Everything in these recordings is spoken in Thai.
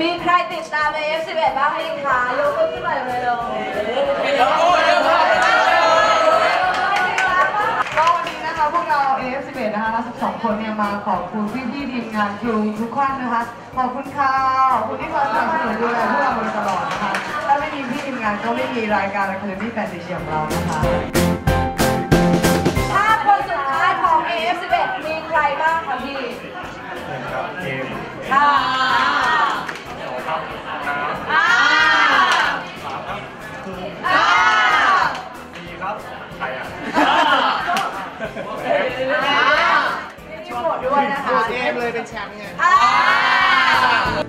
มีใครติดตาม AF11 บ้างไหมคะยกมือขึ้นมาเลยเร็ นะคะเรา12 คนเนี่ยมาขอบคุณพี่ๆทีมงานครูทุกท่านนะคะ ขอบคุณค่ะ ขอบคุณที่คอยสนับสนุนดูแลพวกเรามาโดยตลอดนะคะ ถ้าไม่มีพี่ทีมงานก็ไม่มีรายการละครที่แฟนดิเชียของเรานะคะถ้าคนสุดท้ายของ AF11 มีใครบ้างคะพี่ค่ะ ด้วยนะคะเกมเลยเป็นแชมป์ไง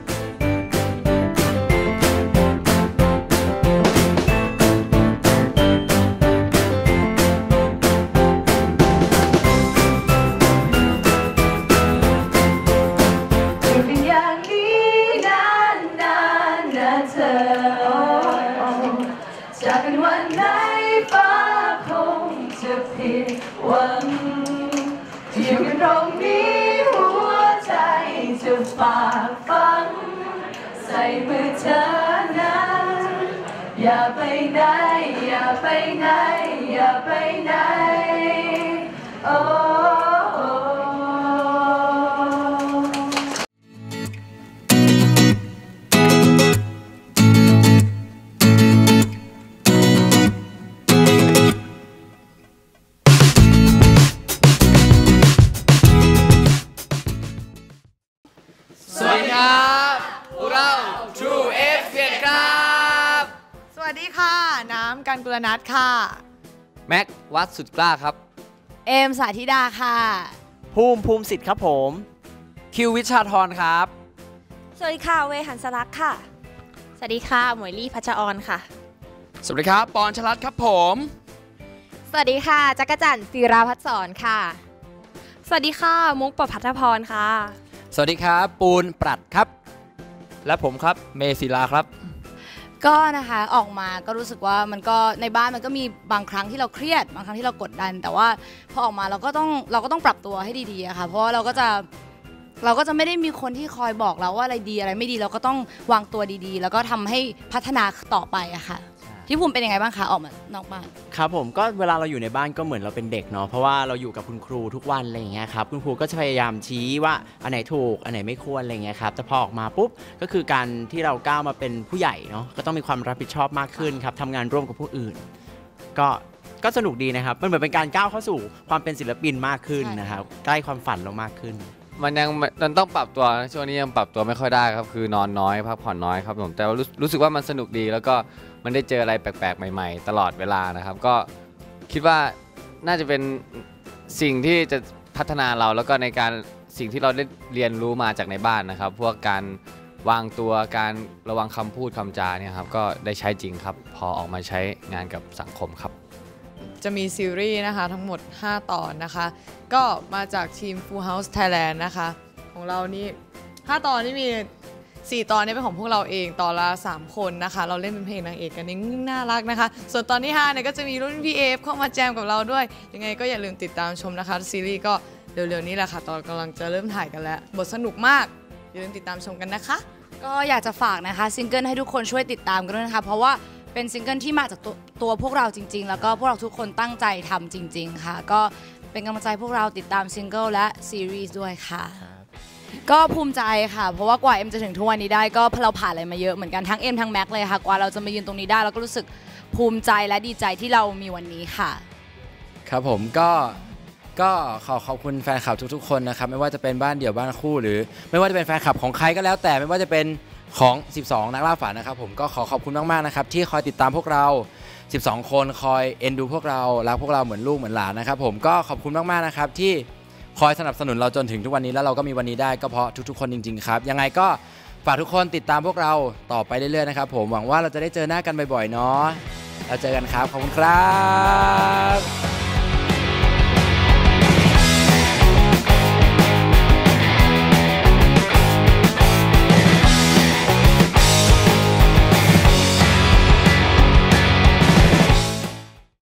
อยู่กันตรงนี้หัวใจจะฝากฟัง ใส่มือเธอนะอย่าไปไหน อย่าไปไหน อย่าไปไหนโอ้ วัสดีค่ะ น้ำกันกุลนัทค่ะ แม็กวัดสุดกล้าครับ เอมสาธิดาค่ะ ภูมิภูมิสิทธิ์ครับผม คิววิชาธรครับ สวัสดีค่ะ เวหันสลักค่ะ สวัสดีค่ะ หมวยลี่พัชออนค่ะ สวัสดีครับ ปอนชลัดครับผม สวัสดีค่ะ จักรจันทร์ศิราพัฒสอนค่ะ สวัสดีค่ะ มุกประพัฒพรค่ะ สวัสดีครับ ปูนปรัดครับ และผมครับ เมศิลาครับ ก็นะคะออกมาก็รู้สึกว่ามันก็ในบ้านมันก็มีบางครั้งที่เราเครียด บางครั้งที่เรากดดัน แต่ว่าพอออกมาเราก็ต้องเราก็ต้องปรับตัวให้ดีๆอะค่ะเพราะว่าเราก็จะเราก็จะไม่ได้มีคนที่คอยบอกเราว่าอะไรดีอะไรไม่ดีเราก็ต้องวางตัวดีๆ แล้วก็ทำให้พัฒนาต่อไปอะค่ะ ที่ภูมิเป็นยังไงบ้างคะออกมานอกบ้าน ครับผมก็เวลาเราอยู่ในบ้านก็เหมือนเราเป็นเด็กเนาะเพราะว่าเราอยู่กับคุณครูทุกวันอะไรอย่างเงี้ยครับคุณครูก็จะพยายามชี้ว่าอันไหนถูกอันไหนไม่ควรอะไรอย่างเงี้ยครับแต่พอออกมาปุ๊บก็คือการที่เราก้าวมาเป็นผู้ใหญ่เนาะก็ต้องมีความรับผิดชอบมากขึ้นครับทำงานร่วมกับผู้อื่น ก็ก็สนุกดีนะครับมันเหมือนเป็นการก้าวเข้าสู่ความเป็นศิลปินมากขึ้นใช่ นะครับใกล้ความฝันเรามากขึ้น มันยังมันต้องปรับตัวนะช่วงนี้ยังปรับตัวไม่ค่อยได้ครับ คือนอนน้อยพักผ่อนน้อยครับผมแต่ว่ารู้รู้สึกว่ามันสนุกดี แล้วก็มันได้เจออะไรแปลกๆ ใหม่ ๆ ตลอดเวลานะครับ ก็คิดว่าน่าจะเป็นสิ่งที่จะพัฒนาเราแล้วก็ในการสิ่งที่เราได้เรียนรู้มาจากในบ้านนะครับ พวกการวางตัวการระวังคำพูดคำจาเนี่ยครับก็ได้ใช้จริงครับ พอออกมาใช้งานกับสังคมครับ จะมีซีรีส์นะคะทั้งหมด 5 ตอนนะคะ ก็มาจากทีม Full House Thailand นะคะ ของเรานี่ 5 ตอนนี่มี 4 ตอนนี้เป็นของพวกเราเองตอนละ 3 คนนะคะ เราเล่นเป็นเพลงนางเอกกันนี่น่ารักนะคะ ส่วนตอนที่5เนี่ยก็จะมีรุ่นพี่เอฟเข้ามาแจมกับเราด้วย ยังไงก็อย่าลืมติดตามชมนะคะ ซีรีส์ก็เร็วๆนี้แหละค่ะ ตอนกำลังจะเริ่มถ่ายกันแล้ว บทสนุกมาก อย่าลืมติดตามชมกันนะคะ ก็อยากจะฝากนะคะซิงเกิลให้ทุกคนช่วยติดตามกันด้วยนะคะ เพราะว่า เป็นซิงเกิลที่มาจากตัวตัวพวกเราจริง ๆ แล้วก็พวกเราทุกคนตั้งใจทำจริง ๆ ค่ะ ก็เป็นกำลังใจพวกเราติดตามซิงเกิลและซีรีส์ด้วยค่ะ ก็ภูมิใจค่ะ เพราะว่ากว่าเอ็มจะถึงทุกวันนี้ได้ก็เราผ่านอะไรมาเยอะเหมือนกันทั้งเอ็มทั้งแม็กเลยค่ะ กว่าเราจะมายืนตรงนี้ได้เราก็รู้สึกภูมิใจและดีใจที่เรามีวันนี้ค่ะ ครับผมก็ก็ขอขอบคุณแฟนคลับทุกๆ คนนะครับ ไม่ว่าจะเป็นบ้านเดี่ยวบ้านคู่หรือ ไม่ว่าจะเป็นแฟนคลับของใครก็แล้วแต่ไม่ว่าจะเป็น ของ 12 นักล่าฝันนะครับผมก็ขอขอบคุณมากๆนะครับที่คอยติดตามพวกเรา 12 คนคอยเอ็นดูพวกเรารักพวกเราเหมือนลูกเหมือนหลานนะครับผมก็ขอบคุณมากๆนะครับที่คอยสนับสนุนเราจนถึงทุกวันนี้แล้วเราก็มีวันนี้ได้ก็เพราะทุกๆ คนจริงๆครับยังไงก็ฝากทุกคนติดตามพวกเราต่อไปเรื่อยๆนะครับผมหวังว่าเราจะได้เจอหน้ากันบ่อยๆเนาะเราเจอกันครับขอบคุณครับ